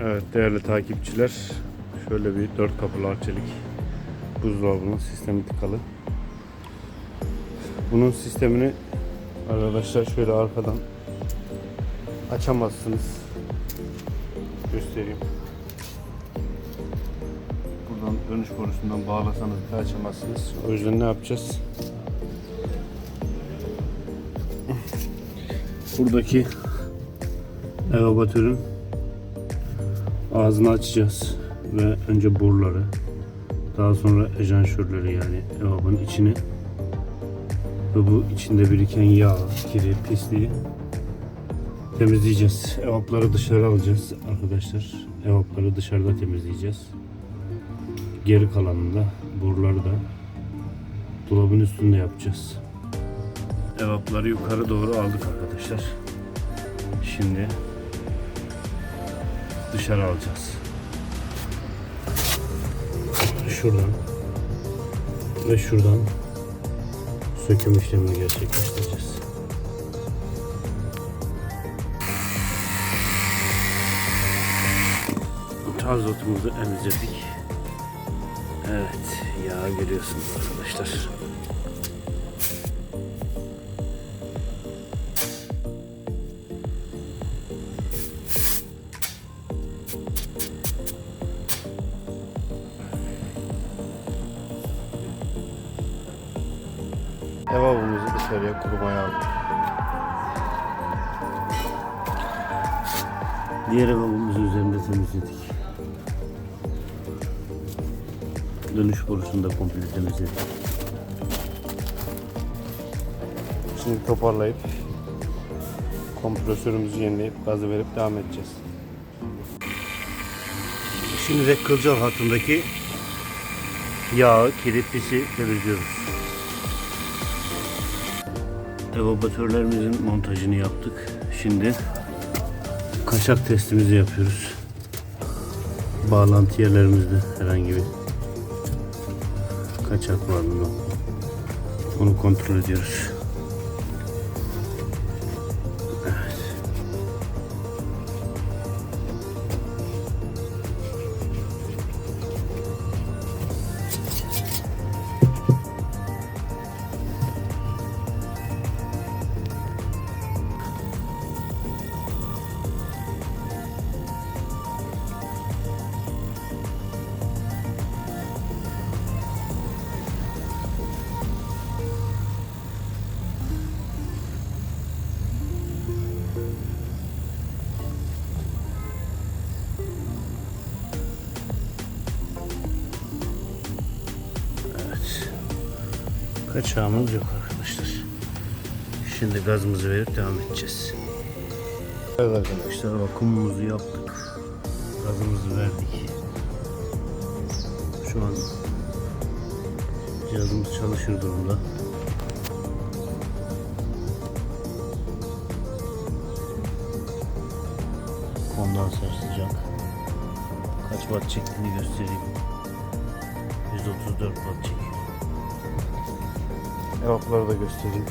Evet değerli takipçiler şöyle bir dört kapılı arçelik buzdolabının sistemi tıkalı. Bunun sistemini arkadaşlar şöyle arkadan açamazsınız. Göstereyim. Buradan dönüş borusundan bağlasanız da açamazsınız. O yüzden ne yapacağız? Buradaki evaporatörün ağzını açacağız ve önce boruları daha sonra ejanşörleri yani evabın içini ve bu içinde biriken yağ, kiri, pisliği temizleyeceğiz. Evapları dışarı alacağız arkadaşlar. Evapları dışarıda temizleyeceğiz. Geri kalanında boruları da dolabın üstünde yapacağız. Evapları yukarı doğru aldık arkadaşlar. Şimdi dışarı alacağız. Şuradan ve şuradan söküm işlemini gerçekleştireceğiz. Tazotumuzu emzirdik. Evet, yağ görüyorsunuz arkadaşlar. Evabımızı dışarıya kurumaya aldık. Diğer evabımızı üzerinde temizledik. Dönüş borusunu da komple temizledik. Şimdi toparlayıp kompresörümüzü yenileyip gazı verip devam edeceğiz. Şimdi de kılcal hattındaki yağı, kiri, pisi temizliyoruz. Evaporatörlerimizin montajını yaptık. Şimdi kaşak testimizi yapıyoruz. Bağlantı yerlerimizde herhangi bir kaçak var mı? Onu kontrol ediyoruz. Kaçağımız yok arkadaşlar. Şimdi gazımızı verip devam edeceğiz. Evet arkadaşlar vakumumuzu yaptık. Gazımızı verdik. Şu an cihazımız çalışır durumda. Kondanser sıcak. Kaç watt çektiğini göstereyim. 134 watt çekiyor. Evapları da göstereyim.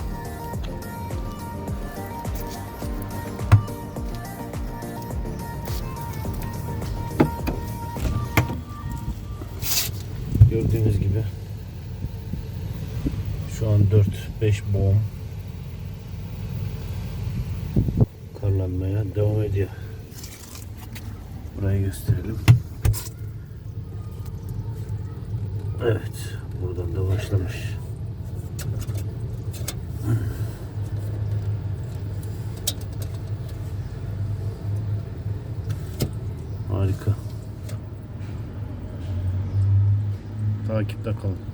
Gördüğünüz gibi şu an 4-5 boğum karlanmaya devam ediyor. Burayı gösterelim. Evet, buradan da başlamış. Harika. Takipte kalın.